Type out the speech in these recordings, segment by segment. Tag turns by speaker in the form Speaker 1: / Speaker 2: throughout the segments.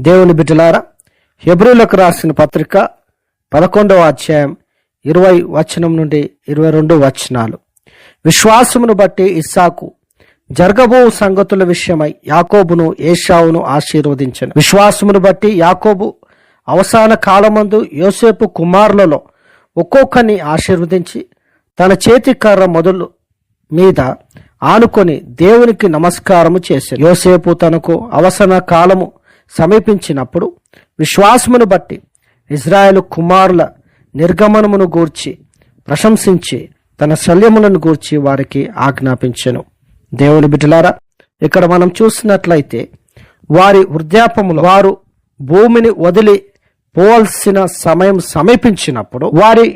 Speaker 1: దేవుని బిడ్డలారా హెబ్రిలకు రాసిన పత్రిక పదకొండవ అధ్యాయం ఇరవై వచనం నుండి ఇరవై రెండు వచనాలు. విశ్వాసమును బట్టి ఇస్సాకు జరగబో సంగతుల విషయమై యాకోబును ఏషావును ఆశీర్వదించను. విశ్వాసమును బట్టి యాకోబు అవసాన కాలమందు యోసేపు కుమారులలో ఒక్కొక్కరిని ఆశీర్వదించి తన చేతి కర్ర మొదలు మీద ఆనుకొని దేవునికి నమస్కారము చేశాడు యోసేపు తనకు అవసర కాలము సమీపించినప్పుడు విశ్వాసమును బట్టి ఇజ్రాయేలు కుమారుల నిర్గమనమును గూర్చి ప్రశంసించి తన శల్యములను గూర్చి వారికి ఆజ్ఞాపించెను. దేవుని బిడ్డలారా ఇక్కడ మనం చూసినట్లయితే వారి వృద్ధాపములు వారు భూమిని వదిలి పోవలసిన సమయం సమీపించినప్పుడు వారి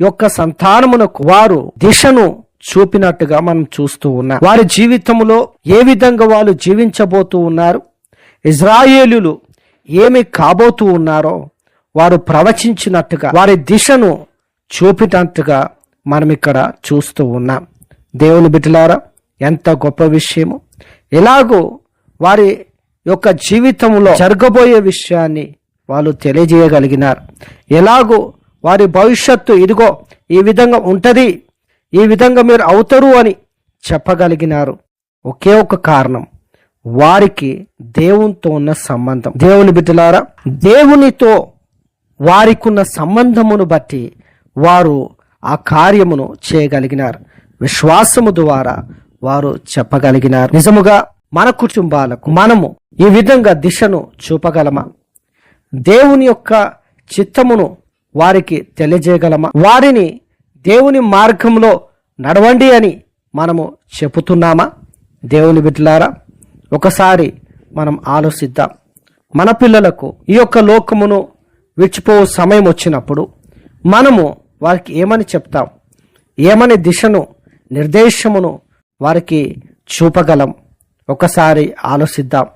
Speaker 1: యొక్క సంతానమునకు వారు దిశను చూపినట్టుగా మనం చూస్తూ ఉన్నాం. వారి జీవితంలో ఏ విధంగా వాళ్ళు జీవించబోతూ ఉన్నారు? ఇజ్రాయేలులు ఏమి కాబోతూ ఉన్నారో వారు ప్రవచించినట్టుగా వారి దిశను చూపినట్టుగా మనం ఇక్కడ చూస్తూ ఉన్నాం. దేవుని బిడ్డలారా ఎంత గొప్ప విషయము. ఎలాగో వారి యొక్క జీవితంలో జరగబోయే విషయాన్ని వాళ్ళు తెలియజేయగలిగినారు. ఎలాగో వారి భవిష్యత్తు ఇదిగో ఈ విధంగా ఉంటుంది ఈ విధంగా మీరు అవుతారు అని చెప్పగలిగినారు. ఒకే ఒక కారణం. వారికి దేవునితో ఉన్న సంబంధం. దేవుని బిడ్డలారా దేవునితో వారికి ఉన్న సంబంధమును బట్టి వారు ఆ కార్యమును చేయగలిగినారు. విశ్వాసము ద్వారా వారు చెప్పగలిగినారు. నిజముగా మన కుటుంబాలకు మనము ఈ విధంగా దిశను చూపగలమా? దేవుని యొక్క చిత్తమును వారికి తెలియజేయగలమా? వారిని దేవుని మార్గంలో నడవండి అని మనము చెబుతున్నామా? దేవుని బిడ్డలారా ఒకసారి మనం ఆలోచిద్దాం. మన పిల్లలకు ఈ యొక్క లోకమును విడిచిపో సమయం వచ్చినప్పుడు మనము వారికి ఏమని చెప్తాం? ఏమని దిశను నిర్దేశమును వారికి చూపగలం? ఒకసారి ఆలోచిద్దాం.